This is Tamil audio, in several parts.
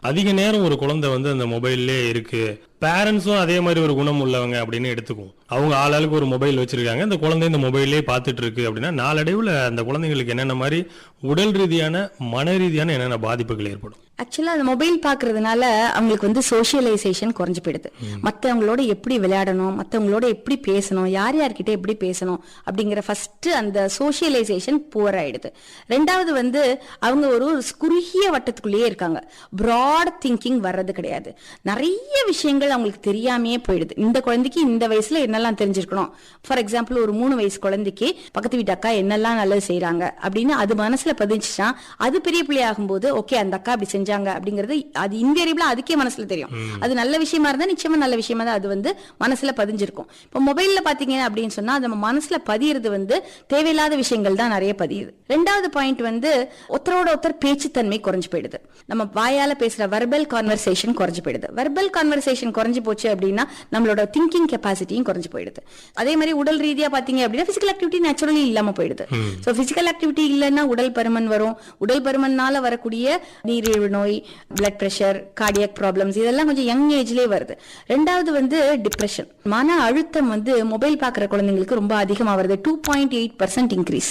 அதிக நேரம் ஒரு குழந்தை வந்து அந்த மொபைல்லே இருக்கு. பேரண்ட்ஸும் அதே மாதிரி ஒரு குணம் உள்ளவங்க அப்படின்னு எடுத்துக்கும் அவங்க ஆளாளுக்கு ஒரு மொபைல் வச்சிருக்காங்க. இந்த குழந்தை இந்த மொபைல்லே பார்த்துட்டு இருக்கு அப்படின்னா நாளடைவில் அந்த குழந்தைங்களுக்கு என்னென்ன மாதிரி உடல் ரீதியான மன ரீதியான என்னென்ன பாதிப்புகள் ஏற்படும்? ஆக்சுவலா அந்த மொபைல் பாக்குறதுனால அவங்களுக்கு வந்து சோஷியலைசேஷன் குறைஞ்சு போயிடுது. மத்தவங்களோட எப்படி விளையாடணும் மத்தவங்களோட எப்படி பேசணும் யார் யார்கிட்ட எப்படி பேசணும் அப்படிங்கிற ஃபர்ஸ்ட் அந்த சோஷியலைசேஷன் புவர் ஆயிடுது. ரெண்டாவது வந்து அவங்க ஒரு குறுகிய வட்டத்துக்குள்ளேயே இருக்காங்க. ப்ராட் திங்கிங் வர்றது கிடையாது. நிறைய விஷயங்கள் அவங்களுக்கு தெரியாமையே போயிடுது. இந்த குழந்தைக்கு இந்த வயசுல என்னெல்லாம் தெரிஞ்சிருக்கணும்? ஃபார் எக்ஸாம்பிள் ஒரு மூணு வயசு குழந்தைக்கு பக்கத்து வீட்டு அக்கா என்னெல்லாம் நல்லது செய்றாங்க? அப்படின்னு அது மனசுல பதிஞ்சுச்சுன்னா அது பெரிய பிள்ளை ஆகும்போது ஓகே அந்த அக்கா அப்படி செஞ்சாங்க. அப்படிங்கிறது அது இன்வேரியபிளா அதுக்கே மனசுல தெரியும். அது நல்ல விஷயமா இருந்தா நிச்சயமா நல்ல விஷயமா தான் அது வந்து மனசுல பதிஞ்சிருக்கும். இப்போ மொபைல்ல பாத்தீங்க அப்படின்னு சொன்னா நம்ம மனசுல பதியிறது வந்து தேவையில்லாத விஷயங்கள் தான் நிறைய பதியுது. ரெண்டாவது பாயிண்ட் வந்து ஒருத்தரோட ஒருத்தர் பேச்சுத்தன்மை குறைஞ்சு போயிடுது. நம்ம வாயால பேசுற வெர்பல் கான்வர்சேஷன் குறைஞ்சு போயிடுது. வெர்பல் கான்வர்சேஷன் குறைஞ்சு போச்சு அப்படின்னா நம்மளோட திங்கிங் கெப்பாசிட்டியும் குறைஞ்சு போயிடுது. அதே மாதிரி உடல் ரீதியா பாத்தீங்க அப்படின்னா பிசிக்கல் ஆக்டிவிட்டி நேச்சுரலி இல்லாம போயிடுது. சோ பிசிக்கல் ஆக்டிவிட்டி இல்லைன்னா உடல் பருமன் வரும். உடல் பருமன்னால வரக்கூடிய நீரிழிவு நோய் பிளட் பிரஷர் கார்டியக் ப்ராப்ளம்ஸ் இதெல்லாம் கொஞ்சம் யங் ஏஜ்லயே வருது. ரெண்டாவது வந்து டிப்ரெஷன் மன அழுத்தம் வந்து மொபைல் பாக்குற குழந்தைங்களுக்கு ரொம்ப அதிகமா வருது. Two point eight percent increase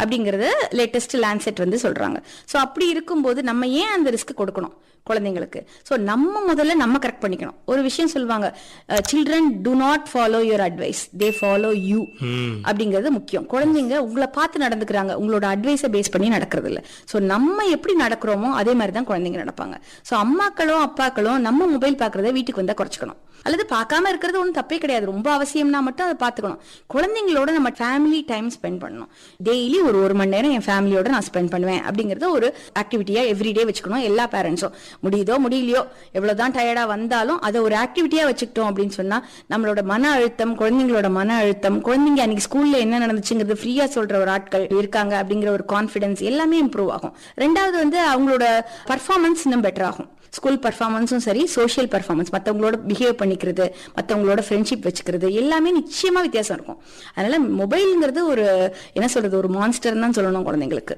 அப்படிங்கறது லேட்டஸ்ட் லேண்ட்செட் வந்து சொல்றாங்க. சோ அப்படி இருக்கும்போது நம்ம ஏன் அந்த ரிஸ்க் கொடுக்கணும் குழந்தைங்களுக்கு? சோ நம்ம முதல்ல நம்ம கரெக்ட் பண்ணிக்கணும். ஒரு விஷயம் சொல்லுவாங்க children do not follow your advice they follow you அப்படிங்கிறது முக்கியம். குழந்தைங்க உங்களை பார்த்து நடந்துக்கிறாங்க. உங்களோட அட்வைஸை பேஸ் பண்ணி நடக்கிறது இல்ல சோ நம்ம எப்படி நடக்கிறோமோ அதே மாதிரி தான் குழந்தைங்க நடப்பாங்க. சோ அம்மாக்களும் அப்பாக்களும் நம்ம மொபைல் பாக்குறத வீட்டுக்கு வந்தா குறைச்சிக்கணும். அல்லது பார்க்காம இருக்கிறது ஒன்றும் தப்பே கிடையாது. ரொம்ப அவசியம்னா மட்டும் அதை பார்த்துக்கணும். குழந்தைங்களோட நம்ம ஃபேமிலி டைம் ஸ்பெண்ட் பண்ணணும். டெய்லி ஒரு ஒரு மணி நேரம் என் ஃபேமிலியோட நான் ஸ்பெண்ட் பண்ணுவேன். அப்படிங்கறத ஒரு ஆக்டிவிட்டியா எவ்ரிடே வச்சுக்கணும். எல்லா பேரண்ட்ஸும் முடியுதோ முடியலையோ எவ்வளவுதான் டயர்டா வந்தாலும் அதை ஒரு ஆக்டிவிட்டியா வச்சுக்கிட்டோம் அப்படின்னு சொன்னா நம்மளோட மன அழுத்தம் குழந்தைங்களோட மன அழுத்தம் குழந்தைங்க அன்னைக்கு ஸ்கூல்ல என்ன நடந்துச்சுங்கிறது ஃப்ரீயா சொல்ற ஒரு ஆட்கள் இருக்காங்க அப்படிங்கிற ஒரு கான்ஃபிடன்ஸ் எல்லாமே இம்ப்ரூவ் ஆகும். ரெண்டாவது வந்து அவங்களோட பர்ஃபார்மன்ஸ் இன்னும் பெட்டர் ஆகும். ஸ்கூல் பர்ஃபார்மன்ஸும் சரி சோஷியல் பர்ஃபார்மன்ஸ் மற்றவங்களோட பிஹேவ் பண்ணிக்கிறது மற்றவங்களோட ஃப்ரெண்ட்ஷிப் வச்சுக்கிறது எல்லாமே நிச்சயமா வித்தியாசம் இருக்கும். அதனால மொபைலுங்கிறது ஒரு என்ன சொல்றது ஒரு மான்ஸ்டர் தான் சொல்லணும் குழந்தைங்களுக்கு.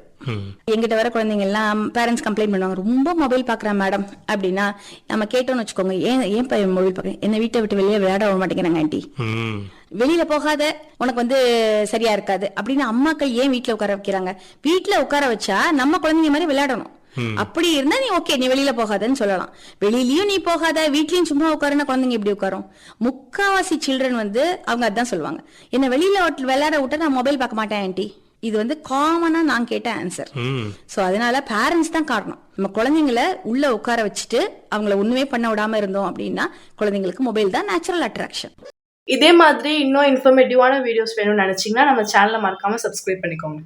எங்கிட்ட வர குழந்தைங்க எல்லாம் பேரண்ட்ஸ் கம்ப்ளைண்ட் பண்ணுவாங்க. ரொம்ப மொபைல் பாக்குறேன் மேடம் அப்படின்னா நம்ம கேட்டோம்னு வச்சுக்கோங்க ஏன் ஏன் பையன் மொபைல் பாக்குறேன் என்ன வீட்டை விட்டு வெளியே விளையாட விட மாட்டேங்கிறாங்க ஆண்டி வெளியில போகாத உனக்கு வந்து சரியா இருக்காது அப்படின்னு அம்மாக்கள் ஏன் வீட்ல உட்கார வைக்கிறாங்க? வீட்ல உட்கார வச்சா நம்ம குழந்தைங்க மாதிரி விளையாடணும். அப்படி இருந்தா நீ ஓகே நீ வெளியில போகாதன்னு சொல்லலாம். வெளியிலயும் நீ போகாத வீட்லயும் சும்மா உட்காருன்னா குழந்தைங்க எப்படி உட்காரும்? முக்காவாசி சில்ட்ரன் வந்து அவங்க அதான் சொல்லுவாங்க. என்ன வெளியில விளையாட விட்டா நான் மொபைல் பார்க்க மாட்டேன் ஆண்டி இது வந்து காமனா நான் கேட்ட ஆன்சர் சோ அதனால பேரண்ட்ஸ் தான் காரணம். நம்ம குழந்தைங்கள உள்ள உட்கார வச்சுட்டு அவங்கள ஒண்ணுமே பண்ண விடாம இருந்தோம் அப்படின்னா குழந்தைங்களுக்கு மொபைல் தான் நேச்சுரல் அட்ராக்ஷன் இதே மாதிரி இன்னும் இன்ஃபர்மேட்டிவான வீடியோஸ் வேணும்னு நினைச்சீங்கன்னா நம்ம சேனலை மறக்காம சப்ஸ்கிரைப் பண்ணிக்கோங்க.